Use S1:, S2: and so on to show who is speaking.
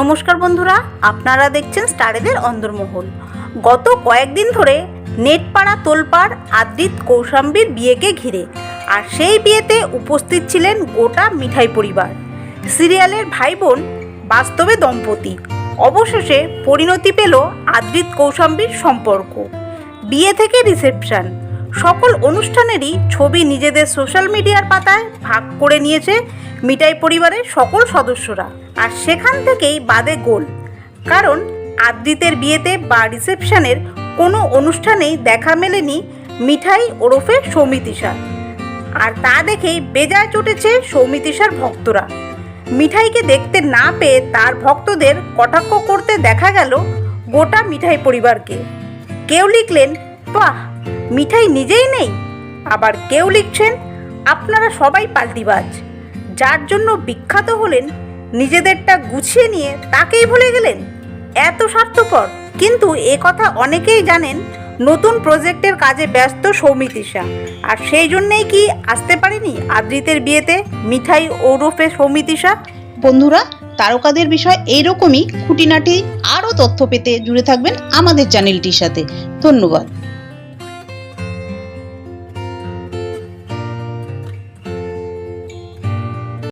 S1: নমস্কার বন্ধুরা, আপনারা দেখছেন স্টারেদের অন্দরমহল। গত কয়েকদিন ধরে নেটপাড়া তোলপাড় আদ্রিত কৌশাম্বীর বিয়েকে ঘিরে আর সেই বিয়েতে উপস্থিত ছিলেন গোটা মিঠাই পরিবার। সিরিয়ালের ভাই বোন বাস্তবে দম্পতি। অবশেষে পরিণতি পেল আদ্রিত কৌশাম্বীর সম্পর্ক। বিয়ে থেকে রিসেপশন। সকল অনুষ্ঠানেরই ছবি নিজেদের সোশ্যাল মিডিয়ার পাতায় ভাগ করে নিয়েছে মিঠাই পরিবারের সকল সদস্যরা। আর সেখান থেকেই বাদে গোল। কারণ আদ্রিতের বিয়েতে বা রিসেপশনের কোনো অনুষ্ঠানেই দেখা মেলেনি মিঠাই ওরফে সৌমিতিশা আর তা দেখেই বেজায় চটেছে সৌমিতিশার ভক্তরা। মিঠাইকে দেখতে না পেয়ে তার ভক্তদের কটাক্ষ করতে দেখা গেল গোটা মিঠাই পরিবারকে। কেউ লিখলেন, বাহ মিঠাই নিজেই নেই। আবার কেউ লিখছেন, আপনারা সবাই পাল্টিবাজ। যার জন্য বিখ্যাত হলেন, নিজেদেরটা গুছিয়ে নিয়ে তাকেই ভুলে গেলেন? এত স্বার্থপর। কিন্তু এ কথা অনেকেই জানেন, নতুন প্রজেক্টের কাজে ব্যস্ত সৌমিতিশা আর সেই জন্যেই কি আসতে পারেনি আদ্রিতের বিয়েতে মিঠাই ওরফে সৌমিতিশা
S2: বন্ধুরা, তারকাদের বিষয় এইরকমই। খুঁটিনাটি আরও তথ্য পেতে জুড়ে থাকবেন আমাদের চ্যানেলটির সাথে। ধন্যবাদ।